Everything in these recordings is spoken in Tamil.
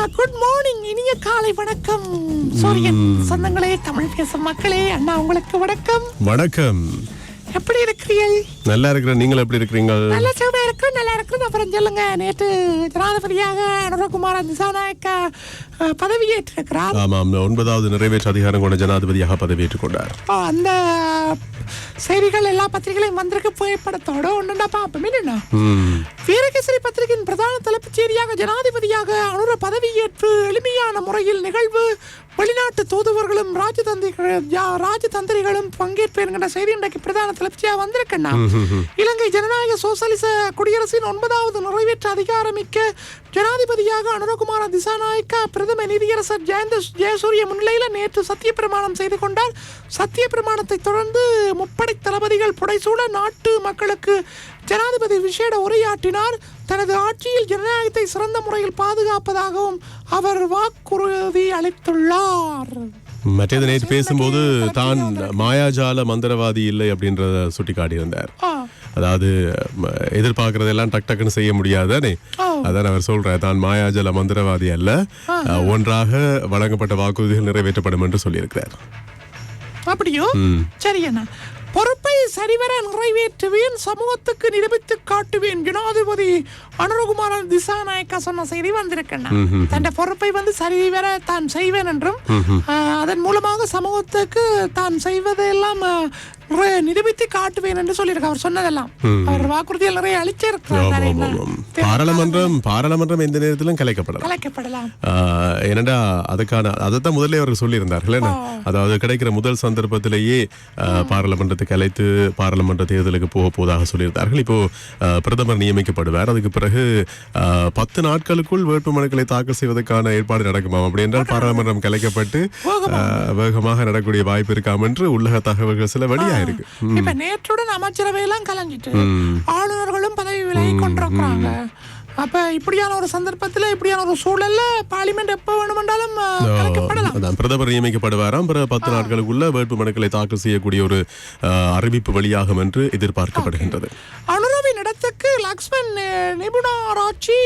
வந்துட்டேன் குட் மார்னிங் இனிய காலை வணக்கம். சூரியன் சொந்தங்களே தமிழ் பேசும் மக்களே அண்ணா உங்களுக்கு வணக்கம். வணக்கம். எப்படி இருக்கிறீர்கள்? நல்லா இருக்கிற நீங்கள் எப்படி இருக்கிறீங்க? நல்ல சுகமா இருக்கு நல்லா இருக்கு அப்புறம் சொல்லுங்க நேற்று ஜனாதிபதியாக அனுரகுமார திசாநாயக்கா பதவியேற்றிருக்கிறார். ஆமாம் ஒன்பதாவது நிறைவேற்று அதிகாரம் கொண்ட ஜனாதிபதியாக பதவியேற்றுக் கொண்டார் அந்த செய்திகள் எல்லா பத்திரிகைகளையும் வந்திருக்கு புகைப்படத்தோட. ஒன்றுண்டா பார்ப்போம் என்னண்ணா ம். வீரகேசரி பத்திரிகையின் பிரதான தலைப்புச் செய்தியாக ஜனாதிபதியாக அனுர பதவியேற்பு எளிமையான முறையில் நிகழ்வு. வெளிநாட்டு தூதுவர்களும் ராஜதந்திரிகளும் பங்கேற்பு என்கிற செய்தி இன்றைக்கு பிரதான தலைப்புச்சியாக வந்திருக்கண்ணா இலங்கை ஜனநாயக சோசலிச குடியரசின் ஒன்பதாவது நிறைவேற்று அதிகாரமிக்க ஜனாதிபதியாக அனுரகுமார திசாநாயக்கா பிரதம நீதியரசர் ஜெயந்த ஜெயசூரிய முன்னிலையில் நேற்று சத்திய பிரமாணம் செய்து கொண்டார். சத்திய பிரமாணத்தை தொடர்ந்து முப்படை தளபதிகள் புடைசூழ நாட்டு மக்களுக்கு ஜனாதிபதி விசேட உரையாற்றினார். தனது ஆட்சியில் ஜனநாயகத்தை சிறந்த முறையில் பாதுகாப்பதாகவும் அவர் வாக்குறுதி அளித்துள்ளார். மற்றது நேற்று பேசும்போது தான் மாயாஜால மந்திரவாதி இல்லை அப்படின்றத சுட்டி காட்டியிருந்தார் ஆ, அதாவது எதிர்பார்க்கறதெல்லாம் டக் டக்குன்னு செய்ய முடியாதானே அதான் அவர் சொல்றார் தான் மாயாஜால மந்திரவாதி அல்ல. ஒன்றாக வழங்கப்பட்ட வாக்குறுதிகள் நிறைவேற்றப்படும் என்று சொல்லியிருக்கிறார். அப்படியோ? சரி அண்ணா. பொறுப்பை சரிவர நிறைவேற்றுவேன் சமூகத்துக்கு நிரூபித்து காட்டுவேன் ஜனாதிபதி அனுரகுமாரன் திசாநாயக்கா சொன்ன செய்தி வந்திருக்கேன் தன் பொறுப்பை வந்து சரிவர தான் செய்வேன் என்றும் அதன் மூலமாக சமூகத்துக்கு தான் செய்வதெல்லாம் நிரூபித்து காட்டுவேன் என்று சொல்லியிருக்க. அவர் சொன்னதெல்லாம். அவர் வாக்குறுதியில் நிறைய ஆமாம். பாராளுமன்றம் பாராளுமன்றம் எந்த நேரத்திலும் கலைக்கப்படலாம். கலைக்கப்படலாம். என்னடா அதுக்கான அதைத்தான் முதல்ல அவர்கள் சொல்லியிருந்தார்கள் அதாவது கிடைக்கிற முதல் சந்தர்ப்பத்திலேயே ஆஹ், பாராளுமன்றத்துக்கு அழைத்து பாராளுமன்ற தேர்தலுக்கு போக போவதாக சொல்லியிருந்தார்கள். இப்போ பிரதமர் நியமிக்கப்படுவார். அதுக்கு பிறகு பத்து நாட்களுக்குள் வேட்புமனுக்களை தாக்கல் செய்வதற்கான ஏற்பாடு நடக்குமாம். அப்படி என்றால் பாராளுமன்றம் கலைக்கப்பட்டு வேகமாக நடக்கக்கூடிய வாய்ப்பு இருக்காம் என்று உள்ளக தகவல்கள் சில வெளியாயிருக்கு இப்ப நேற்றுடன் அமைச்சரவை எல்லாம் கலைஞ்சிட்டு ஆளுநர்களும் பதவி விலகி கொண்டிருக்கிறாங்க. அப்ப இப்படியான ஒரு சந்தர்ப்பத்துல இப்படியான ஒரு சூழல்ல பார்லிமெண்ட் எப்ப வேணுமென்றாலும் கலைக்கப்படலாம். பிரதமர் நியமிக்கப்படுவாராம். பிறகு பத்து நாட்களுக்குள்ள வேட்புமனுக்களை தாக்கல் செய்யக்கூடிய ஒரு அறிவிப்பு வெளியாகும் என்று எதிர்பார்க்கப்படுகின்றது. அனுரவின் இடத்துக்கு லக்ஷ்மண் நிபுணராட்சி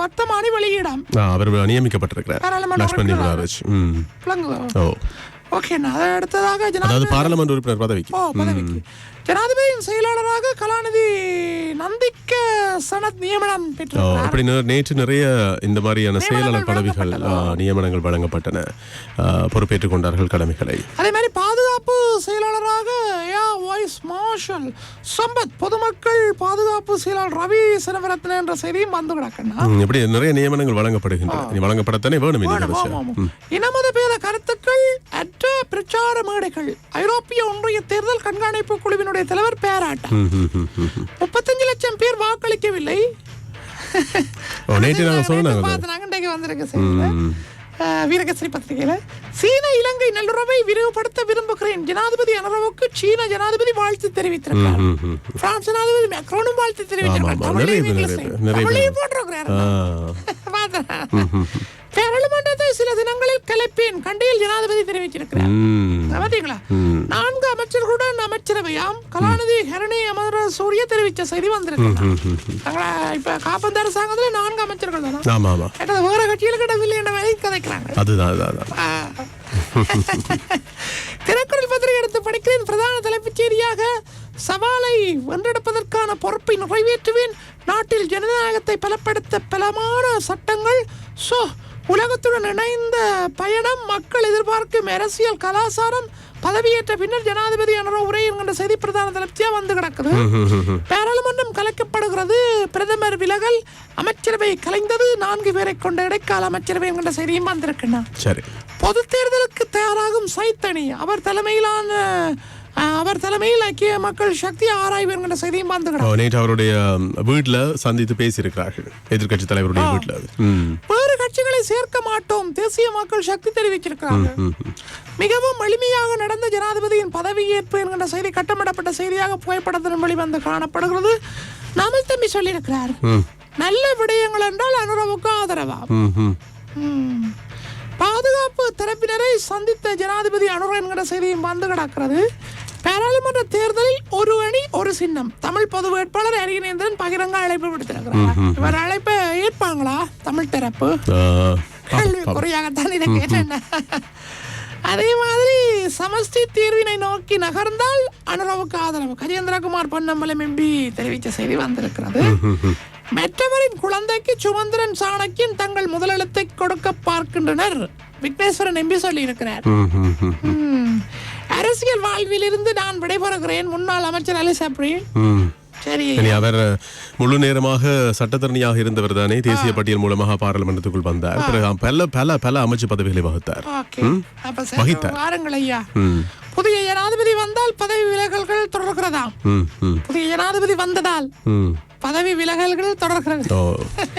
வர்த்தமானி வெளியிடம். அவர் நியமிக்கப்பட்டிருக்கிறார். லக்ஷ்மண் விளங்குதோ? ஓ. ஓகே அடுத்ததாக அதாவது ஜனாதிபதி பாராளுமன்ற உறுப்பினர் பதவிக்கு. ஓ பதவிக்கு. ஜனாதிபதியின் செயலாளராக கலாநிதி நந்திக்க சனத் நியமனம் பெற்றார் அப்படி நேற்று நிறைய இந்த மாதிரியான செயலாளர் பதவிகள் நியமனங்கள் வழங்கப்பட்டன. பொறுப்பேற்றுக் கொண்டார்கள் கடமைகளை. அதே மாதிரி பாதுகாப்பு செயலாளராக ஏர் வாய்ஸ் மார்ஷல். சம்பத் பொதுமக்கள் பாதுகாப்பு செயலாளர் ரவி சினவரத்ன என்ற செய்தியும் வந்து கிடக்கணும் ம், இப்படி நிறைய நியமனங்கள் வழங்கப்படுகின்றன. வழங்கப்படத்தானே வேணும். இனமத பேத கருத்துக்கள் அற்ற பிரச்சார மேடைகள் ஐரோப்பிய ஒன்றிய தேர்தல் கண்காணிப்பு குழுவினுடைய தலைவர் பேராட்டம். முப்பத்தஞ்சு லட்சம் பேர் வாக்களிக்கவில்லை. நேற்று நாங்கள் சொன்னாங்க வந்திருக்க வீரகேசரி பத்திரிகையில சீன இலங்கை நல்லுறவை விரிவுபடுத்த விரும்புகிறேன். ஜனாதிபதி அனுரவுக்கு சீன ஜனாதிபதி வாழ்த்து தெரிவித்திருக்கிறார். பிரான்ஸ் ஜனாதிபதி மேக்ரோனும் வாழ்த்து தெரிவித்திருக்கிறார். பாராளுமன்றத்தை சில தினங்களில் கலைப்பேன். கண்டியில் ஜனாதிபதி தெரிவித்திருக்கிறார். பாத்தீங்களா நான்கு அமைச்சர்களுடன் அமைச்சரவையாம். கலாநிதி ஹரணி அமர சூரிய தெரிவித்த செய்தி வந்திருக்கு இப்ப காப்பந்து அரசாங்கத்துல நான்கு அமைச்சர்கள் தானே? ஆமா ஆமா வேற கட்சியில் கிடவில்லை என்ற மாதிரி கதைக்கிறாங்க. அதுதான். தினக்குரல் பத்திரிகை எடுத்து படிக்கிறேன். பிரதான தலைப்புச் செய்தியாக சவாலை வென்றெடுப்பதற்கான பொறுப்பை நிறைவேற்றுவேன். நாட்டில் ஜனநாயகத்தை பலப்படுத்த பலமான சட்டங்கள். சோ உலகத்துடன் இணைந்த பயணம் மக்கள் எதிர்பார்க்கும் அரசியல் கலாச்சாரம் பதவியேற்ற பின்னர் ஜனாதிபதி என்ற உரை என்கின்ற செய்தி பிரதான தலைப்பியா வந்து கிடக்குது. பாராளுமன்றம் கலைக்கப்படுகிறது. பிரதமர் விலகல் அமைச்சரவை கலைந்தது. நான்கு பேரை கொண்ட இடைக்கால அமைச்சரவை என்கின்ற செய்தியும் வந்திருக்குண்ணா. சரி. பொது தேர்தலுக்கு தயாராகும் சைத்தனி. அவர் தலைமையிலான அவர் தலைமையில் ஐக்கிய மக்கள் சக்தி ஆராய்வு என்கிற செய்தியும் வந்துகிறார் நேற்று அவருடைய வீட்டில் சந்தித்து பேசியிருக்கிறார்கள். எதிர்க்கட்சி தலைவருடைய வீட்டில் அது ம் வேறு கட்சிகளை சேர்க்க மாட்டோம். தேசிய மக்கள் சக்தி தெரிவிச்சிருக்கிறாங்க. மிகவும் எளிமையாக நடந்த ஜனாதிபதியின் பதவியேற்பு என்கின்ற செய்தி கட்டமிடப்பட்ட செய்தியாக புகைப்படத்தின் வெளிவந்து காணப்படுகிறது. நாமல் தம்பி சொல்லியிருக்கிறார். நல்ல விடயங்கள் என்றால் அனுரவுக்கு ஆதரவா. பாதுகாப்பு தரப்பினரை சந்தித்த ஜனாதிபதி அனுர என்கிற செய்தியும் வந்து கிடக்கிறது. பாராளுமன்ற தேர்தலில் ஒரு சின்னம். தமிழ் பொது வேட்பாளர் அரியநேந்திரன் பகிரங்க அழைப்பு விடுத்திருக்கிறார். இவர் அழைப்பை ஏற்பாங்களா? தமிழ் தரப்பு ஆ, கேள்வி குறையாகத்தான் இதை கேட்டேன். அதே மாதிரி சமஷ்டி தீர்வினை நோக்கி நகர்ந்தால் அனுரவுக்கு ஆதரவு. கஜேந்திரகுமார் பொன்னம்பலம் எம்பி தெரிவித்த செய்தி வந்திருக்கிறது. மற்றவரின் குழந்தைக்கு சுமந்திரன் சாணக்கியன் தங்கள் முதலெழுத்தை கொடுக்க பார்க்கின்றனர். விக்னேஸ்வரன் எம்பி சொல்லி இருக்கிறார். அரசியல் வாழ்விலிருந்து நான் விடைபெறுகிறேன். முன்னாள் அமைச்சர் அலி சப்ரி ம். சரி. அவர் முழு நேரமாக சட்டத்தரணியாக இருந்தவர் தானே தேசிய பட்டியல் மூலமாக பாராளுமன்றத்துக்குள் வந்தார். பிறகு பல பல பல அமைச்சு பதவிகளை வகுத்தார். வகித்தார். வாருங்கள் ஐயா. புதிய ஜனாதிபதி வந்தால் பதவி விலகல்கள் தொடர்கிறதாம் புதிய ஜனாதிபதி வந்ததால். பதவி விலகல்கள் தொடர்கிறது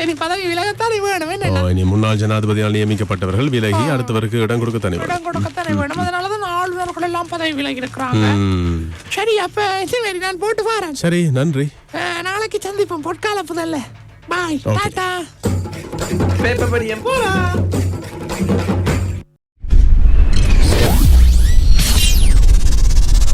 இனி பதவி விலகத்தான் வேணும். இனி முன்னாள் ஜனாதிபதியால் நியமிக்கப்பட்டவர்கள் விலகி அடுத்தவருக்கு இடம் கொடுக்க தனி இடம் கொடுக்கத்தானே வேணும். அதனாலதான் ஆளுநர்கள் எல்லாம் பதவி விலகி இருக்கிறாங்க. சரி அப்ப சரி நான் போட்டு வரேன். சரி நன்றி. நாளைக்கு சந்திப்போம். பொற்கால புதல்ல. பாய். டாடா. பேப்பர் படியன் போலாம்.